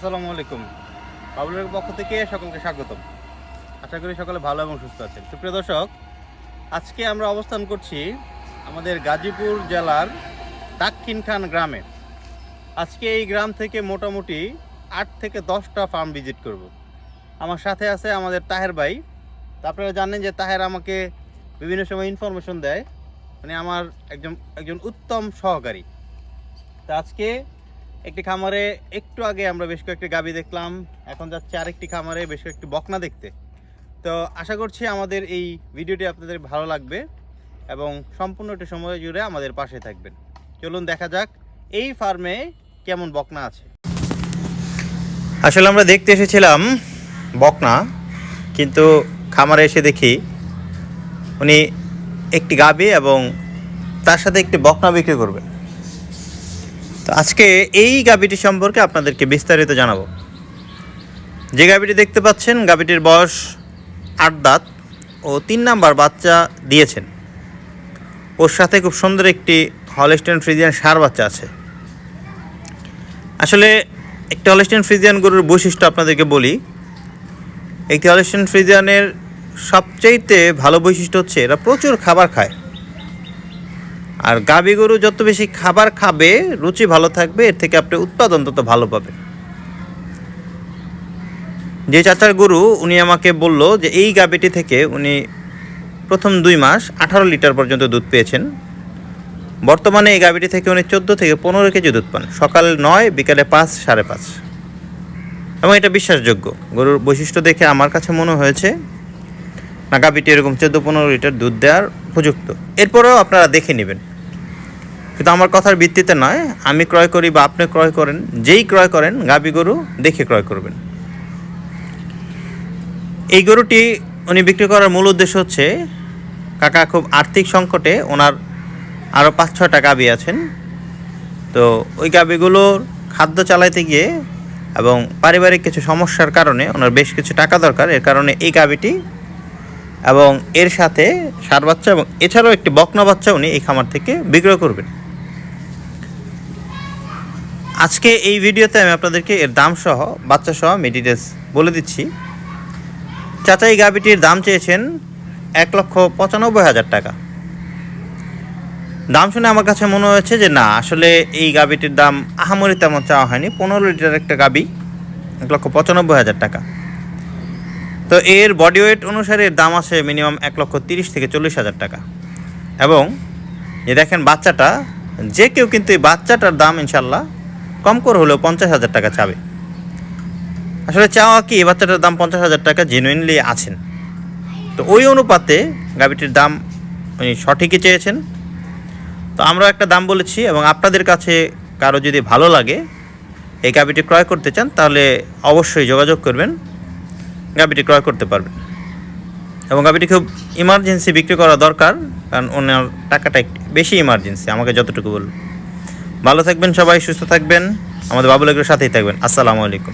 আসসালামু আলাইকুম। বাবুলের পক্ষ থেকে সকলকে স্বাগতম। আশা করি সকলে ভালো এবং সুস্থ আছেন। সুপ্রিয় দর্শক, আজকে আমরা অবস্থান করছি আমাদের গাজীপুর জেলার দাক্ষিণ খান গ্রামে। আজকে এই গ্রাম থেকে মোটামুটি আট থেকে দশটা ফার্ম ভিজিট করব। আমার সাথে আছে আমাদের তাহের ভাই। আপনারা জানেন যে তাহের আমাকে বিভিন্ন সময় ইনফরমেশন দেয়। মানে আমার একজন একজন উত্তম সহকারী। তা আজকে একটি খামারে একটু আগে আমরা বেশ কয়েকটি গাবি দেখলাম, এখন যাচ্ছে আরেকটি খামারে বেশ কয়েকটি বকনা দেখতে। তো আশা করছি আমাদের এই ভিডিওটি আপনাদের ভালো লাগবে এবং সম্পূর্ণটি সময় জুড়ে আমাদের পাশে থাকবেন। চলুন দেখা যাক এই ফার্মে কেমন বকনা আছে। আসলে আমরা দেখতে এসেছিলাম বকনা, কিন্তু খামারে এসে দেখি উনি একটি গাবি এবং তার সাথে একটি বকনা বিক্রি করবেন তো আজকে এই গাবিটি সম্পর্কে আপনাদেরকে বিস্তারিত জানাব। যে গাবিটি দেখতে পাচ্ছেন গাবিটির বয়স আট দাঁত ও তিন নাম্বার বাচ্চা দিয়েছেন। ওর সাথে খুব সুন্দর একটি হলস্টেন ফ্রিজিয়ান সার বাচ্চা আছে। আসলে একটি হলস্টেন ফ্রিজিয়ান গরুর বৈশিষ্ট্য আপনাদেরকে বলি, একটি হলস্টেন ফ্রিজিয়ানের সবচাইতে ভালো বৈশিষ্ট্য হচ্ছে এরা প্রচুর খাবার খায়। আর গাভী গরু যত বেশি খাবার খাবে, রুচি ভালো থাকবে, এর থেকে আপনি উৎপাদন তত ভালো পাবেন। যে চাচার গরু, উনি আমাকে বলল যে এই গাভীটি থেকে উনি প্রথম দুই মাস আঠারো লিটার পর্যন্ত দুধ পেয়েছেন। বর্তমানে এই গাভীটি থেকে উনি চোদ্দ থেকে পনেরো কেজি দুধ পান। সকাল নয়, বিকালে পাঁচ, সাড়ে পাঁচ। এবং এটা বিশ্বাসযোগ্য। গরুর বৈশিষ্ট্য দেখে আমার কাছে মনে হয়েছে, না গাভীটি এরকম চোদ্দ পনেরো লিটার দুধ দেওয়ার উপযুক্ত। এরপরেও আপনারা দেখে নেবেন। কিন্তু আমার কথার ভিত্তিতে নয়, আমি ক্রয় করি বা আপনি ক্রয় করেন, যেই ক্রয় করেন, গাবি গরু দেখে ক্রয় করবেন। এই গরুটি উনি বিক্রি করার মূল উদ্দেশ্য হচ্ছে, কাকা খুব আর্থিক সংকটে ওনার আরও পাঁচ ছটা গাবি আছেন। তো ওই গাবিগুলোর খাদ্য চালাইতে গিয়ে এবং পারিবারিক কিছু সমস্যার কারণে ওনার বেশ কিছু টাকা দরকার, এর কারণে এই গাবিটি এবং এর সাথে সার বাচ্চা এবং এছাড়াও একটি বকনা বাচ্চা উনি এই খামার থেকে বিক্রয় করবেন। আজকে এই ভিডিওতে আমি আপনাদেরকে এর দাম সহ, বাচ্চা সহ আমি ডিটেলস বলে দিচ্ছি। চাচা এই গাভিটির দাম চেয়েছেন এক লক্ষ পঁচানব্বই হাজার টাকা। দাম শুনে আমার কাছে মনে হয়েছে যে না, আসলে এই গাভিটির দাম আহামরি তেমন চাওয়া হয়নি। পনেরো লিটার একটা গাবি এক লক্ষ পঁচানব্বই হাজার টাকা। তো এর বডি ওয়েট অনুসারে এর দাম আছে মিনিমাম এক লক্ষ তিরিশ থেকে চল্লিশ হাজার টাকা। এবং যে দেখেন বাচ্চাটা, যে কেউ কিন্তু এই বাচ্চাটার দাম ইনশাল্লাহ কম করে হলেও পঞ্চাশ হাজার টাকা চাবে। আসলে চাওয়া কি, এই বাচ্চাটার দাম পঞ্চাশ হাজার টাকা জেনুইনলি আছেন। তো ওই অনুপাতে গাভিটির দাম উনি সঠিকই চেয়েছেন। তো আমরা একটা দাম বলেছি এবং আপনাদের কাছে কারও যদি ভালো লাগে এই গাভিটি ক্রয় করতে চান, তাহলে অবশ্যই যোগাযোগ করবেন। গাভিটি ক্রয় করতে পারবেন। এবং গাভিটি খুব ইমার্জেন্সি বিক্রি করা দরকার, কারণ ওনার টাকাটা বেশি ইমার্জেন্সি আমাকে যতটুকু বলল ভালো থাকবেন সবাই সুস্থ থাকবেন। আমাদের বাবুলের সাথেই থাকবেন। আসসালামু আলাইকুম।